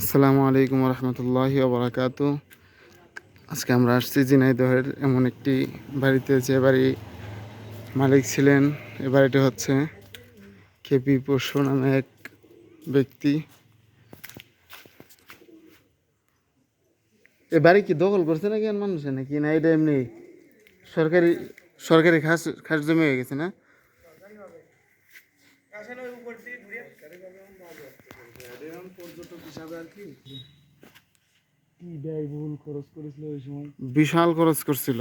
আসসালামু আলাইকুম রহমতুল্লাহি ওবরাকাতু আজকে আমরা আসছি ঝিনাইদহের এমন একটি বাড়িতে, যে বাড়ি মালিক ছিলেন। এ বাড়িটি হচ্ছে কেপি পশু নামে এক ব্যক্তি। এ বাড়ি কি দখল করছে নাকি মানুষে নাকি? না, এটা এমনি সরকারি সরকারি খাস খাস জমি হয়ে গেছে না? পর্যটক হিসাবে আর কি? কি ব্যয়বহুল খরচ করেছিল ওই সময়? বিশাল খরচ করছিল।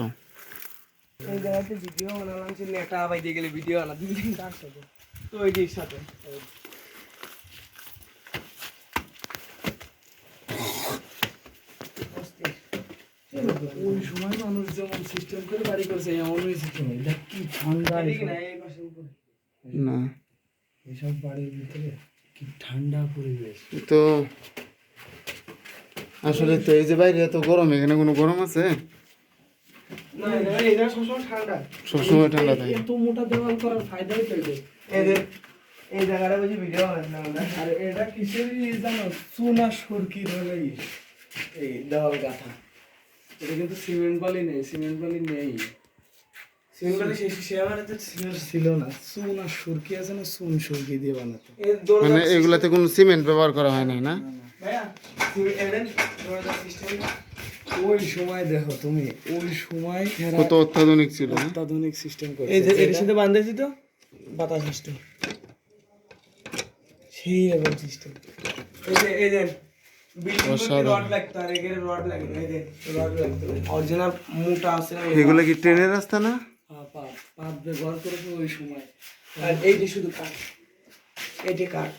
এই জায়গাতে ভিডিও বানালাম সে নেটা বাইতে গেলে ভিডিও দিন তার সাথে তো ওই যে সাথে। ওই সময় মানুষ যেমন সিস্টেম করে বাড়ি করেছে এমন সিস্টেম এটা কি ঠান্ডা না। এইসব বাড়ির ভিতরে কি ঠান্ডা পরিবেশ? তো আসলে তো এই যে বাইরে এত গরম এখানে কোনো গরম আছে? না সবসময় ঠান্ডা। থাকে। এত মোটা দেওয়াল করার ফায়দাই তো এদের। এই জায়গাটা বুঝি ভিডিও আমরা। আর এটা কিসের ই জানো? চুনা সরকির হলে ই, এই দেওয়াল গাথা। এটা কিন্তু সিমেন্ট বালি নেই সিমেন্ট বালি নেই। ছিল না। চুন আর সুরকি আছে না চুন সুরকি দিয়ে বানাতো। মানে এগুলাতে কোনো সিমেন্ট ব্যবহার করা হয় নাই না? সিস্টেম ওই সময় দেখো তুমি ওই সময় কত অত্যাধুনিক ছিল না? অত্যাধুনিক সিস্টেম করে এই যে এর সাথে বাঁধেছি তো বাতাস সিস্টেম সেই রকম সিস্টেম এই যে এই যে না, না এগুলা কি ট্রেনের রাস্তা না? পাপ ব্যবহার করেছে ওই সময়। আর এই যে শুধু কাঠ এই যে কাঠ।